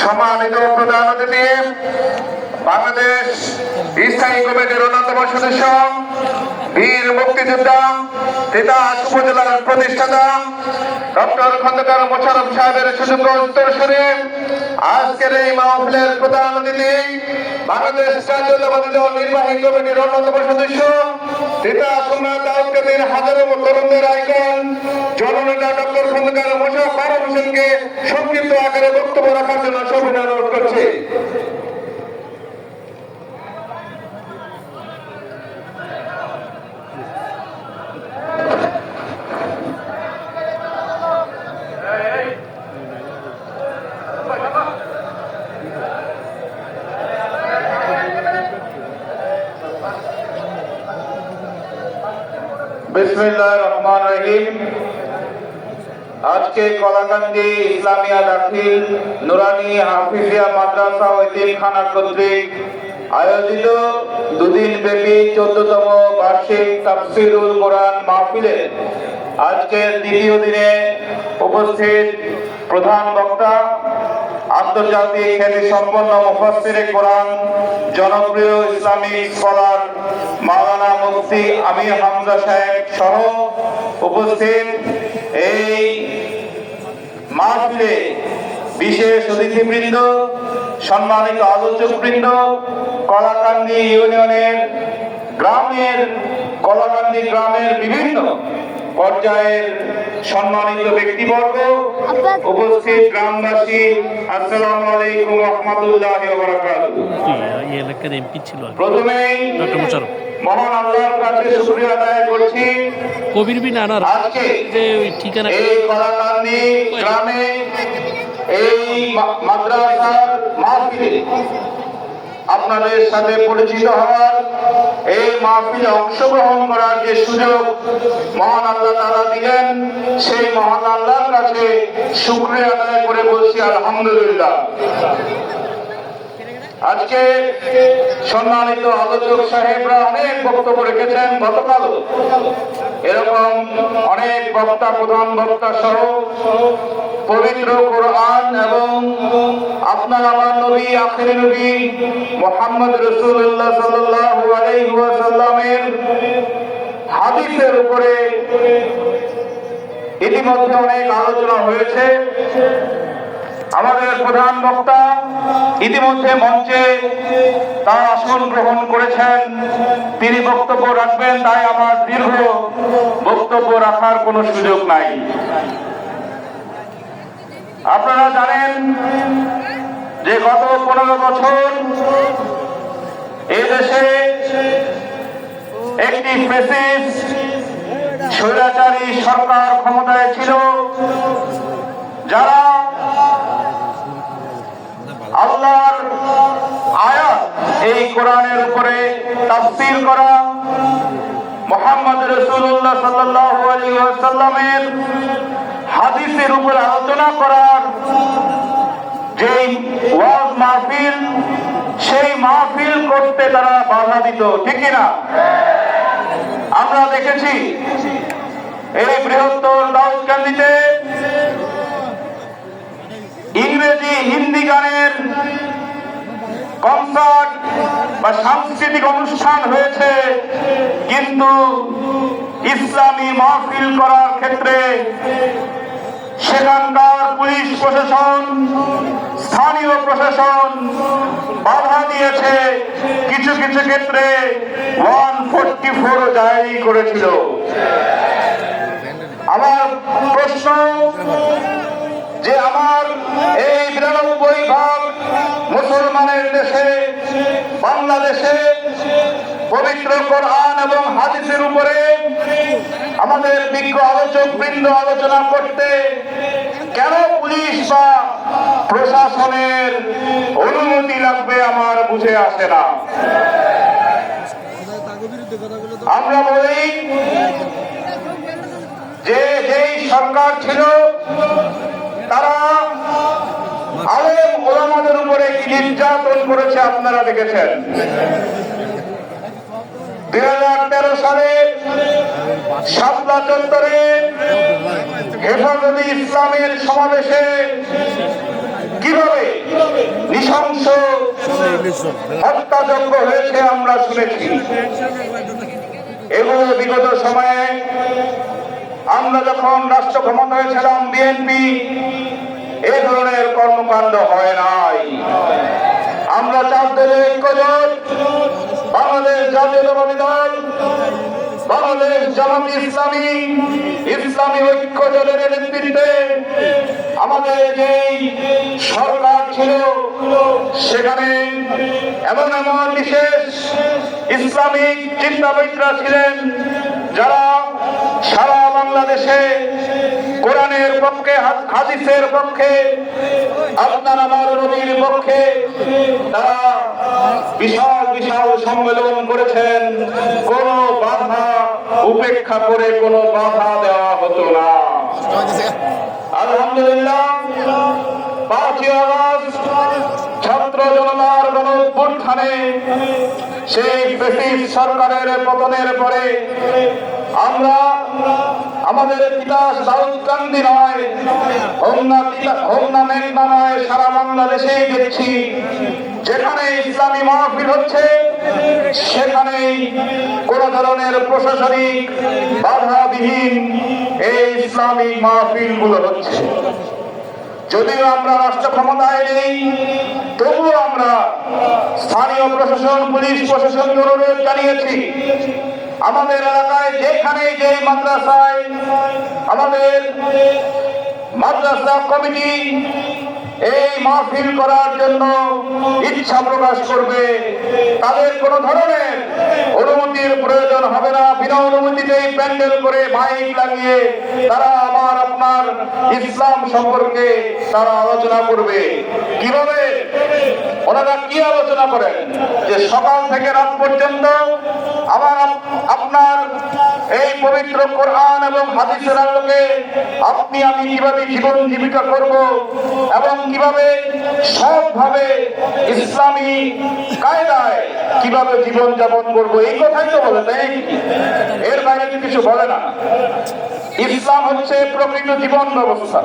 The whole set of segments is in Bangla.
সম্মানিত প্রধান অতিথি বাংলাদেশ স্থায়ী কমিটির অন্যতম সদস্য বীর মুক্তিযোদ্ধা তিতাস উপজেলার প্রতিষ্ঠাতা, ডক্টর খন্দকার মোশারফ সাহেবের সুযোগ্য উত্তরসূরি, আজকের এই মাহফিলের প্রধান অতিথি, বাংলাদেশ জাতীয়তাবাদী দল নির্বাহী কমিটির অন্যতম সদস্য তিতাস উন্নয়ন দাউদকাদের হাজারো তরুণদের আইকন, জননেতা ডক্টর খন্দকার মোশারফ ফারুক হোসেনকে সংক্ষিপ্ত আকারে বক্তব্য রাখার জন্য সবিনয় অনুরোধ করছি। রহমান কলাকান্দি ইসলামিয়া নুরানি মাদ্রাসা আয়োজিত দুদিন চোদ্দতম মাহফিলে আজকের দ্বিতীয় দিনে উপস্থিত প্রধান বক্তা, আন্তর্জাতিক খ্যাতি সম্পন্ন জনপ্রিয় ইসলামিক স্কলার মাওলানা মুফতি আমির হামজা সাহেব সহ উপস্থিত এই মাহফিলে বিশেষ অতিথিবৃন্দ সম্মানিত আলোচকবৃন্দ কলাকান্দি ইউনিয়নের গ্রামের কলাকান্দি গ্রামের বিভিন্ন পর্যায়ের সম্মানিত ব্যক্তিবর্গ উপস্থিত গ্রামবাসী আসসালামু আলাইকুম রহমতুল্লাহ প্রথমেই মহান আল্লাহর কাছে শুকরিয়া আদায় করছি। কবির বিন আনার আজকে যে ওই ঠিকানা এই কলাকান্দি গ্রামে এই মাদ্রাসার মাহফিলে আপনাদের সাথে পরিচিত হওয়ার এই মাহফিলে অংশগ্রহণ করার যে সুযোগ মহান আল্লাহ তারা দিলেন সেই মহান আল্লাহর কাছে শুক্রিয়া আদায় করে বলছি আলহামদুলিল্লাহ। আজকে সম্মানিত আলোচক সাহেবরা অনেক বক্তব্য রেখেছেন গতকাল। এরকম অনেক বক্তা, প্রধান বক্তা সহ পবিত্র কোরআন এবং আপনার আমার নবী, আখেরি নবী মোহাম্মদ রসুল্লাহ ওয়াসাল্লামের হাদিসের উপরে ইতিমধ্যে অনেক আলোচনা হয়েছে। আমাদের প্রধান বক্তা ইতিমধ্যে মঞ্চে তার আসন গ্রহণ করেছেন। তিনি বক্তব্য রাখবেন, তাই আমার দীর্ঘ বক্তব্য রাখার কোনো সুযোগ নাই। আপনারা জানেন যে গত পনেরো বছর দেশে একটি ফেসিস স্বৈরাচারী সরকার ক্ষমতায় ছিল, যারা আল্লাহর আয়াত এই কোরআনের উপরে তাফসীর করা মোহাম্মদ রসুল্লাহ ওয়াসাল্লামের হাদিসের উপরে আলোচনা করার যেই ওয়াজ মাহফিল, সেই মাহফিল করতে তারা বাধা দিত, ঠিক না আমরা দেখেছি এই বৃহত্তর দাউদকান্দিতে ইংরেজি হিন্দি গানের কনসার্ট বা সাংস্কৃতিক অনুষ্ঠান হয়েছে, কিন্তু ইসলামী মাহফিল করার ক্ষেত্রে সেখানকার পুলিশ প্রশাসন, স্থানীয় প্রশাসন বাধা দিয়েছে। কিছু কিছু ক্ষেত্রে ওয়ান ফোরটি ফোর জারি করেছিল। আমার প্রশ্ন যে আমার এই বিরানব্বই ভাগ মুসলমানের দেশে, বাংলাদেশে পবিত্র কোরআন এবং হাদিসের উপরে আমাদের বিজ্ঞ আলোচক বৃন্দ আলোচনা করতে কেন পুলিশ বা প্রশাসনের অনুমতি লাগবে আমার বুঝে আসে না। আমরা বলি যে যেই সরকার ছিল করেছে আপনারা দেখেছেন। দুই হাজার তেরো সালে শাপলা চত্বরে হেফাজতে ইসলামের সমাবেশে কি হত্যাযজ্ঞ হয়েছে আমরা শুনেছি। এগুলো বিগত সময়ে আমরা যখন রাষ্ট্র ক্ষমতায় হয়েছিলাম, বিএনপি এ ধরনের কর্মকাণ্ড হয় নাই। আমরা দলের ঐক্যজোট বাংলাদেশ জাতীয়তাবাদী দল বাংলাদেশ জামাত ইসলামী ইসলামী ঐক্য দলের নেতৃত্বে আমাদের যেই সরকার ছিল, সেখানে এমন এমন বিশেষ ইসলামিক চিন্তাবিদরা ছিলেন যারা সারা বাংলাদেশে কোরআনের পক্ষে হাদিসের পক্ষে, আপনার, আমার নবীর পক্ষে তারা বিশাল বিশাল সম্মেলন করেছেন। কোন বাধা উপেক্ষা করে কোনো বাধা দেওয়া হতো না। আলহামদুলিল্লাহ, পাঁচই আগস্ট ছাত্র জনতার গণঅভ্যুত্থানে সেই ব্রিটিশ সরকারের পতনের পরে আমরা আমাদের তিতাস দাউদ কান্দি নয়, হোমনা হোমনা মেঘনা নয়, সারা বাংলাদেশেই দেখছি, যেখানে ইসলামী মাহফিল হচ্ছে, সেখানেই কোন ধরনের প্রশাসনিক বাধাবিহীন এই ইসলামিক মাহফিলগুলো হচ্ছে। যদিও আমরা রাষ্ট্র ক্ষমতায় নেই, তবুও আমরা স্থানীয় প্রশাসন, পুলিশ প্রশাসনকে অনুরোধ জানিয়েছি আমাদের এলাকায় যেখানে যে মাদ্রাসায় আমাদের মাদ্রাসা কমিটি এই মাহফিল করার জন্য ইচ্ছা করবে, তাদের কোনো ধরনের অনুমতির প্রয়োজন হবে না। বিনা অনুমতিতেই প্যান্ডেল করে মাইক লাগিয়ে তারা আমার আপনার ইসলাম সম্পর্কে তারা আলোচনা করবে। কীভাবে? ওনারা কি আলোচনা করেন? যে সকাল থেকে রাত পর্যন্ত আমার আপনার এই পবিত্র কোরআন এবং হাদিসের আলোকে আপনি আমি কীভাবে জীবন জীবিকা করব এবং কীভাবে সৎভাবে ইসলামী কায়দায় কীভাবে জীবন যাপন করব এই কথাই তো বলে তাই এর বাইরে তো কিছু বলে না। ইসলাম হচ্ছে প্রকৃত জীবন ব্যবস্থা।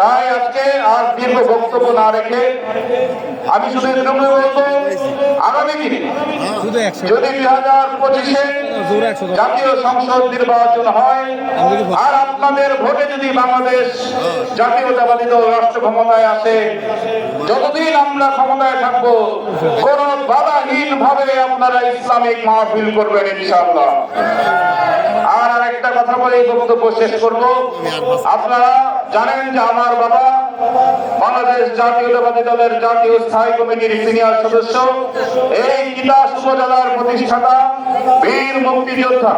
তাই আজকে আর দীর্ঘ বক্তব্য না রেখে আমি শুধু এটুকু বলব আগামী দিনে যদি দুই হাজার পঁচিশে। জাতীয় সংসদ নির্বাচন হয় আর আপনাদের ভোটে যদি বাংলাদেশ জাতীয়তাবাদী দল রাষ্ট্র ক্ষমতায় আসে, যতদিন আমরা ক্ষমতায় থাকব কোন বাধাহীন ভাবে আপনারা ইসলামিক মাহফিল করবেন ইনশাআল্লাহ। আর একটা কথা বলে এই বক্তব্য শেষ করব। আপনারা জানেন যে আমার বাবা বাংলাদেশ জাতীয়তাবাদী দলের জাতীয় স্থায়ী কমিটির সিনিয়র সদস্য। এই তিতাস উপজেলার প্রতিষ্ঠাতা বীর মুক্তিযোদ্ধা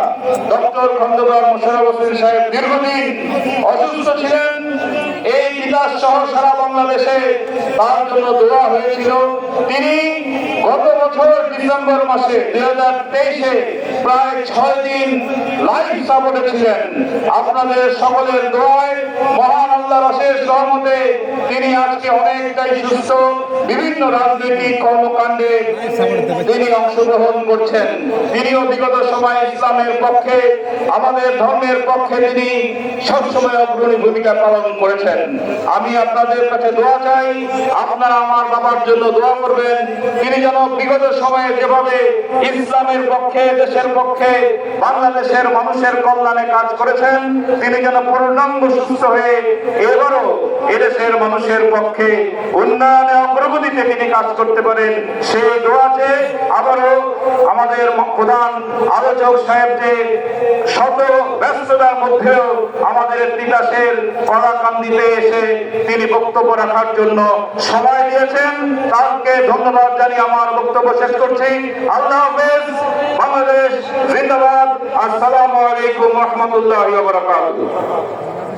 ডক্টর খন্দকার মোশারফ হোসেন সাহেব দীর্ঘদিন অসুস্থ ছিলেন। তিতাস সহ সারা বাংলাদেশে তার জন্য দোয়া হয়েছিল। তিনি গত বছর ডিসেম্বর মাসে, দুই হাজার তেইশে প্রায় ছয় দিন লাইফ সাপোর্টে ছিলেন। আপনাদের সকলের দোয়ায় মহান আল্লাহর অশেষ রহমতে তিনি আজকে অনেকটাই সুস্থ। বিভিন্ন রাজনৈতিক কর্মকাণ্ডে তিনি অংশগ্রহণ করছেন। তিনিও বিগত সময় ইসলামের পক্ষে, আমাদের ধর্মের পক্ষে তিনি সবসময় অগ্রণী ভূমিকা পালন করেছেন। আমি আপনাদের কাছে দোয়া চাই, আপনারা আমার বাবার জন্য দোয়া করবেন। তিনি যেন বিগত সময়ে যেভাবে ইসলামের পক্ষে, দেশের পক্ষে, বাংলাদেশের মানুষের কল্যাণে কাজ করেছেন, তিনি যেন পূর্ণাঙ্গ সুস্থ হয়ে এবারও এদেশের মানুষের পক্ষে উন্নয়নে অগ্রগতিতে তিনি কাজ করতে পারেন। সেই দোয়াতে আবারও আমাদের প্রধান আলোচক সাহেব যে শত ব্যস্ততার মধ্যেও আমাদের তিতাসের কলাকান্দিতে এসে তিনি বক্তব্য রাখার জন্য সময় দিয়েছেন। তাকে ধন্যবাদ জানিয়ে আমার বক্তব্য শেষ করছি। আল্লাহ হাফেজ। বাংলাদেশ জিন্দাবাদ। আসসালামু আলাইকুম রহমতুল্লাহ বারাকাতুহু।